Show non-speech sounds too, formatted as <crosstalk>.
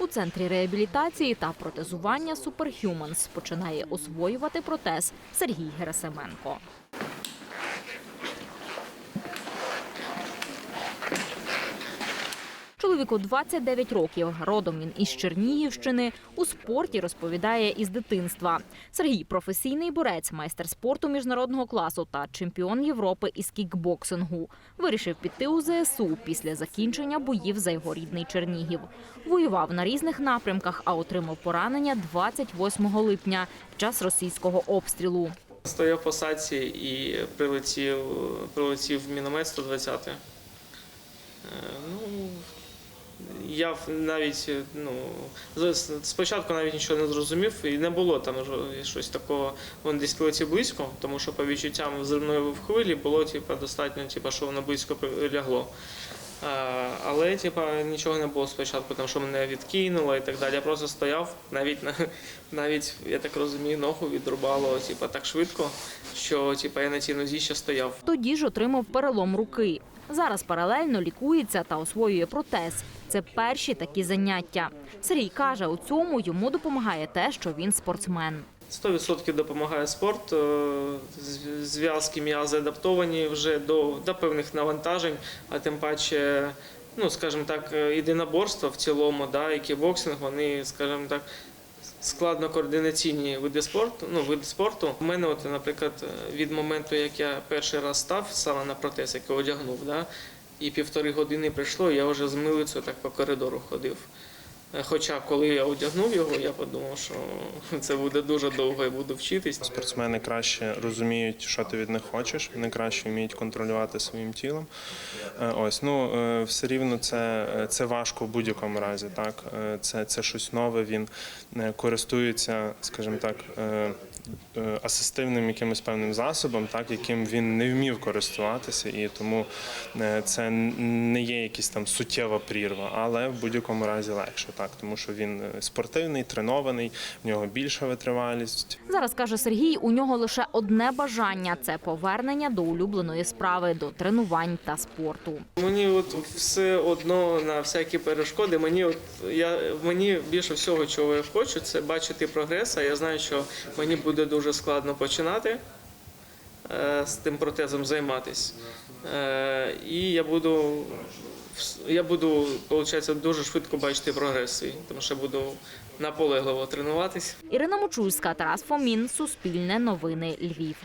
У центрі реабілітації та протезування Superhumans починає освоювати протез Сергій Герасименко. Чоловіку 29 років. Родом він із Чернігівщини. У спорті розповідає із дитинства. Сергій професійний борець, майстер спорту міжнародного класу та чемпіон Європи із кікбоксингу. Вирішив піти у ЗСУ після закінчення боїв за його рідний Чернігів. Воював на різних напрямках, а отримав поранення 28 липня під час російського обстрілу. Стояв в посадці і прилетів, прилетів міномет 120. Е, Ну, я навіть ну, спочатку навіть нічого не зрозумів, і не було там щось такого, він десь полетів близько, тому що по відчуттям взривної в хвилі було типу, достатньо, типу, що воно близько лягло. Але типу, нічого не було спочатку, тому що мене відкинуло і так далі. Я просто стояв, навіть навіть, я так розумію, ногу відрубало типу, так швидко, що типу, я на цій нозі ще стояв. Тоді ж отримав перелом руки. Зараз паралельно лікується та освоює протез. Це перші такі заняття. Сергій каже, у цьому йому допомагає те, що він спортсмен. 100% допомагає спорт, е, зв'язки м'язи адаптовані вже до, до певних навантажень, а тим паче, ну скажімо так, е, єдиноборство в цілому, да, і кікбоксинг, вони, скажімо так, складно координаційні види спорту. Ну, види спорту. У мене, от, наприклад, е, від моменту, як я перший раз став саме на протез, який одягнув, да, і півтори години прийшло, я вже з милицею так по коридору ходив. Е, Хоча коли я одягнув його, я подумав, що <laughs> це буде дуже довго і буду вчитись. Спортсмени краще розуміють, що ти від них хочеш. Вони краще вміють контролювати своїм тілом. Е, Ось ну е, все рівно це, це важко в будь-якому разі. Так це, це щось нове. Він користується, скажімо так. Асистивним якимось певним засобом, так яким він не вмів користуватися, і тому це не є якась там суттєва прірва, але в будь-якому разі легше, так тому що він е, спортивний, тренований, в нього більша витривалість. Зараз каже Сергій, у нього лише одне бажання це повернення до улюбленої справи, до тренувань та спорту. Мені от все одно на всякі перешкоди. Мені от я мені більше всього, чого я хочу, це бачити прогрес. А я знаю, що мені буде дуже складно починати з тим протезом займатися. Е, і я буду я буду, виходить, дуже швидко бачити прогрес свій, тому що буду наполегливо тренуватись. Ірина Мочульська, Тарас Фомін, Суспільне новини Львів.